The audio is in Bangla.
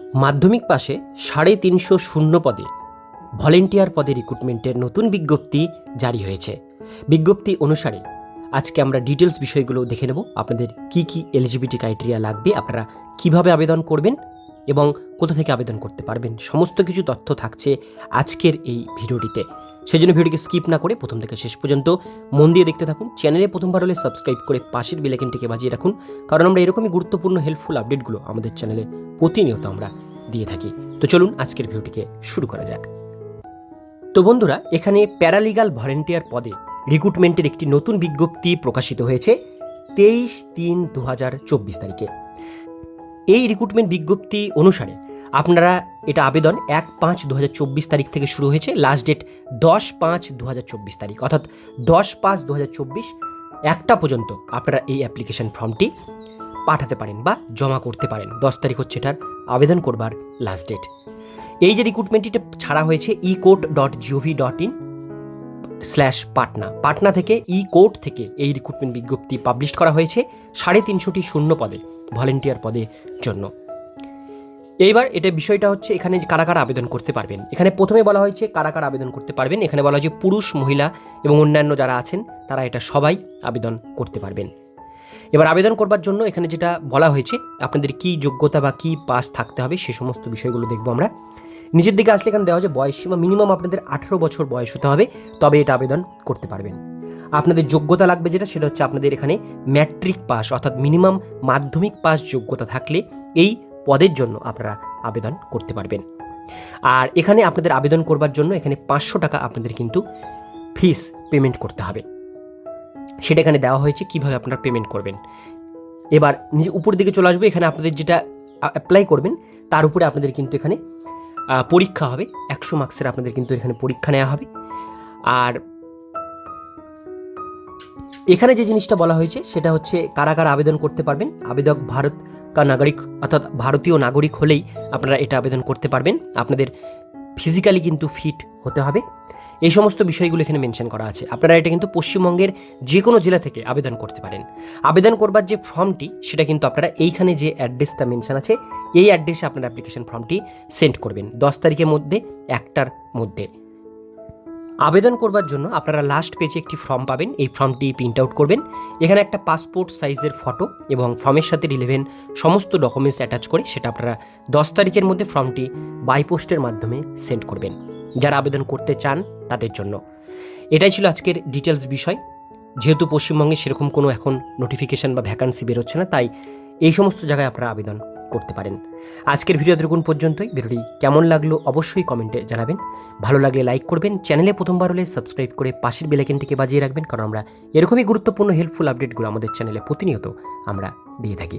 মাধ্যমিক পাশে সাড়ে তিনশো শূন্য পদে ভলেন্টিয়ার পদে রিক্রুটমেন্টের নতুন বিজ্ঞপ্তি জারি হয়েছে। বিজ্ঞপ্তি অনুসারে আজকে আমরা ডিটেলস বিষয়গুলো দেখে নেব। আপনাদের কি কি এলিজিবিলিটি ক্রাইটেরিয়া লাগবে, আপনারা কীভাবে আবেদন করবেন এবং কোথা থেকে আবেদন করতে পারবেন, সমস্ত কিছু তথ্য থাকছে আজকের এই ভিডিওটিতে। সেজন্য ভিডিওটিকে স্কিপ না করে প্রথম থেকে শেষ পর্যন্ত মন দিয়ে দেখতে থাকুন। চ্যানেলে প্রথমবার হলে সাবস্ক্রাইব করে পাশের বেলাইকেনটিকে বাজিয়ে রাখুন। কারণ আমরা এরকমই গুরুত্বপূর্ণ হেল্পফুল আপডেটগুলো আমাদের চ্যানেলে প্রতিনিয়ত আমরা দিয়ে থাকি। তো চলুন আজকের ভিডিওটিকে শুরু করা যাক। তো বন্ধুরা, এখানে প্যারালিগাল ভলেন্টিয়ার পদে রিক্রুটমেন্টের একটি নতুন বিজ্ঞপ্তি প্রকাশিত হয়েছে তেইশ তিন দু হাজার চব্বিশ তারিখে। এই রিক্রুটমেন্ট বিজ্ঞপ্তি অনুসারে আপনারা এটা আবেদন এক পাঁচ দু তারিখ থেকে শুরু হয়েছে লাস্ট ডেট দশ পাঁচ দু তারিখ। অর্থাৎ দশ পাঁচ দু একটা পর্যন্ত আপনারা এই অ্যাপ্লিকেশন ফর্মটি পাঠাতে পারেন বা জমা করতে পারেন। দশ তারিখ হচ্ছে এটার আবেদন করবার লাস্ট ডেট এই যে রিক্রুটমেন্টটি ছাড়া হয়েছে E court dot GOV dot in slash Patna. Patna থেকে ই কোর্ট থেকে এই রিক্রুটমেন্ট বিজ্ঞপ্তি পাবলিশ করা হয়েছে সাড়ে তিনশোটি শূন্য পদে ভলেন্টিয়ার পদের জন্য। এইবার এটা বিষয়টা হচ্ছে এখানে কারা কারা আবেদন করতে পারবেন। এখানে প্রথমে বলা হয়েছে কারা কারা আবেদন করতে পারবেন। এখানে বলা হয়েছে পুরুষ, মহিলা এবং অন্যান্য যারা আছেন, তারা এটা সবাই আবেদন করতে পারবেন। এবার আবেদন করবার জন্য এখানে যেটা বলা হয়েছে, আপনাদের কি যোগ্যতা বা কি পাস থাকতে হবে সে সমস্ত বিষয়গুলো দেখব আমরা। নিচের দিকে আসলে এখানে দেওয়া হচ্ছে বয়স সীমা, মিনিমাম আপনাদের আঠেরো বছর বয়স হতে হবে, তবে এটা আবেদন করতে পারবেন। আপনাদের যোগ্যতা লাগবে যেটা, সেটা হচ্ছে আপনাদের এখানে ম্যাট্রিক পাস, অর্থাৎ মিনিমাম মাধ্যমিক পাস যোগ্যতা থাকলে এই পদের জন্য আপনারা আবেদন করতে পারবেন। আর এখানে আপনাদের আবেদন করবার জন্য এখানে পাঁচশো টাকা আপনাদের কিন্তু ফিস পেমেন্ট করতে হবে। সেটা এখানে দেওয়া হয়েছে কীভাবে আপনারা পেমেন্ট করবেন। এবার নিজে উপর দিকে চলে আসবে, এখানে আপনাদের যেটা অ্যাপ্লাই করবেন, তার উপরে আপনাদের কিন্তু এখানে পরীক্ষা হবে। একশো মার্কসের আপনাদের কিন্তু এখানে পরীক্ষা নেওয়া হবে। আর এখানে যে জিনিসটা বলা হয়েছে, সেটা হচ্ছে কারা কারা আবেদন করতে পারবেন। আবেদক ভারত কা নাগরিক অর্থাৎ ভারতীয় নাগরিক হলেই আপনারা এটা আবেদন করতে পারবেন। আপনাদের ফিজিক্যালি কিন্তু ফিট হতে হবে। এই সমস্ত বিষয়গুলো এখানে মেনশন করা আছে। আপনারা এটা কিন্তু পশ্চিমবঙ্গের যে কোনো জেলা থেকে আবেদন করতে পারেন। আবেদন করবার যে ফর্মটি, সেটা কিন্তু আপনারা এইখানে যে অ্যাড্রেসটা মেনশন আছে, এই অ্যাড্রেসে আপনারা অ্যাপ্লিকেশন ফর্মটি সেন্ড করবেন। দশ তারিখের মধ্যে, একটার মধ্যে। আবেদন করবার জন্য আপনারা লাস্ট পেজে একটি ফর্ম পাবেন। এই ফর্মটি প্রিন্ট আউট করবেন। এখানে একটা পাসপোর্ট সাইজের ফটো এবং ফর্মের সাথে রিলেভেন সমস্ত ডকুমেন্টস অ্যাটাচ করে সেটা আপনারা দশ তারিখের মধ্যে ফর্মটি বাই পোস্টের মাধ্যমে সেন্ড করবেন। যারা আবেদন করতে চান তাদের জন্য। এটাই ছিল আজকের ডিটেলস বিষয়। যেহেতু পশ্চিমবঙ্গে সেরকম কোনো এখন নোটিফিকেশান বা ভ্যাকান্সি বেরোচ্ছে না, তাই এই সমস্ত জায়গায় আপনারা আবেদন করতে পারেন। আজকের ভিডিও দেখুন পর্যন্তই। ভিডিওটি কেমন লাগল অবশ্যই কমেন্টে জানাবেন। ভালো লাগলে লাইক করবেন। চ্যানেলে প্রথমবার হলে সাবস্ক্রাইব করে পাশের বেলাইকেনটিকে বাজিয়ে রাখবেন, কারণ আমরা এরকমই গুরুত্বপূর্ণ হেল্পফুল আপডেটগুলো আমাদের চ্যানেলে প্রতিনিয়ত আমরা দিয়ে থাকি।